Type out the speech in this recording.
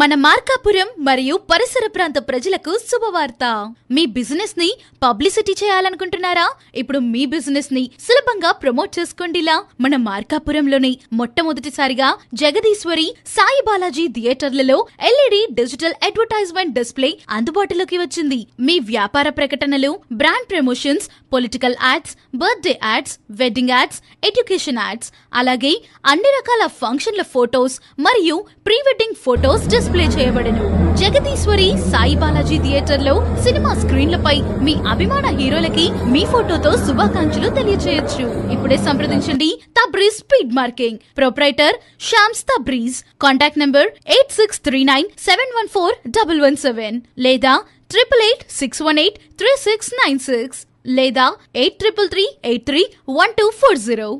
మన మార్కాపురం మరియు పరిసర ప్రాంత ప్రజలకు శుభవార్త. మీ బిజినెస్ని పబ్లిసిటీ చేయాలనుకుంటున్నారా? ఇప్పుడు మీ బిజినెస్ని సులభంగా ప్రమోట్ చేసుకోండిలా. మన మార్కాపురంలోని మొట్టమొదటిసారిగా జగదీశ్వరి సాయి బాలాజీ థియేటర్లలో ఎల్ఈడి డిజిటల్ అడ్వర్టైజ్మెంట్ డిస్ప్లే అందుబాటులోకి వచ్చింది. మీ వ్యాపార ప్రకటనలు brand promotions political ads birthday ads wedding ads education ads అలాగే అన్ని రకాల ఫంక్షన్ల ఫోటోస్ మరియు ప్రీ వెడ్డింగ్ ఫోటోస్ డిస్ప్లే చేయబడను. జగదీశ్వరి సాయి బాలాజీ థియేటర్లో సినిమా స్క్రీన్లపై మీ అభిమాన హీరోలకి మీ ఫోటోతో శుభాకాంక్షలు తెలియజేయొచ్చు ఇప్పుడే సంప్రదించండి Tabrez speed marking proprietor Shams Tabrez contact number eight six three nine seven one four double one seven లేదా triple eight six one eight three six nine six లేదా eight triple three eight three one two four zero